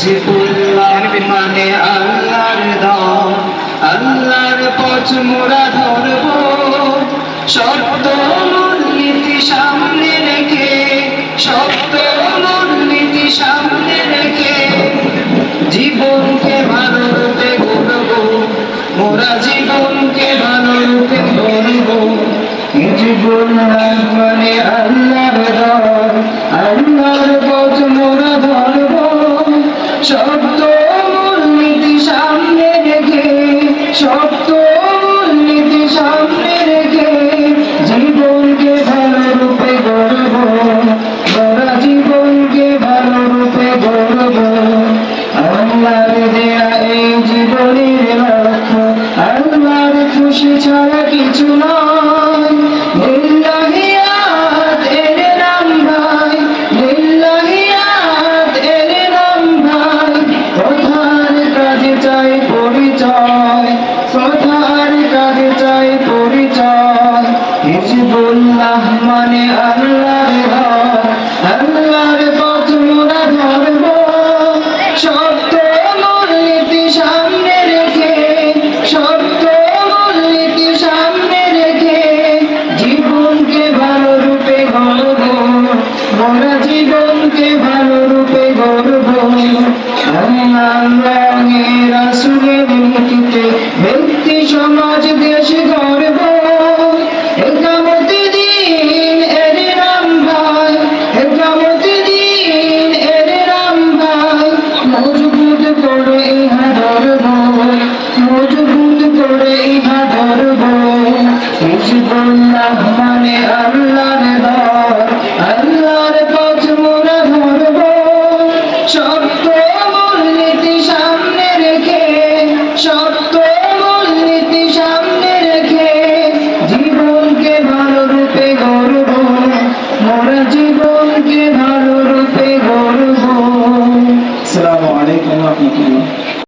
Hezbollah মানে আল্লাহর দল আল্লাহর পথ মোরা ধরব। সত্য মূলনীতি সামনে রেখে সত্য মূলনীতি সামনে রেখে জীবনকে ভালো রূপে গড়ব, মোরা জীবনকে ভালো রূপে গড়ব। হিজবুল্লাহ মানে জীবনের লক্ষ্য আল্লাহর খুশি ছাড়া কাজে চাই পরিচয়। কথার কাজে মানে আল্লাহর ঘর। মোরা জীবনকে ভালো রূপে গড়ব। আল্লাহ রাসুলের নীতিতে ব্যক্তি, সমাজ, দেশ মজবুত করে ইহা ধরব হিজবুল্লাহ মানে আল্লাহর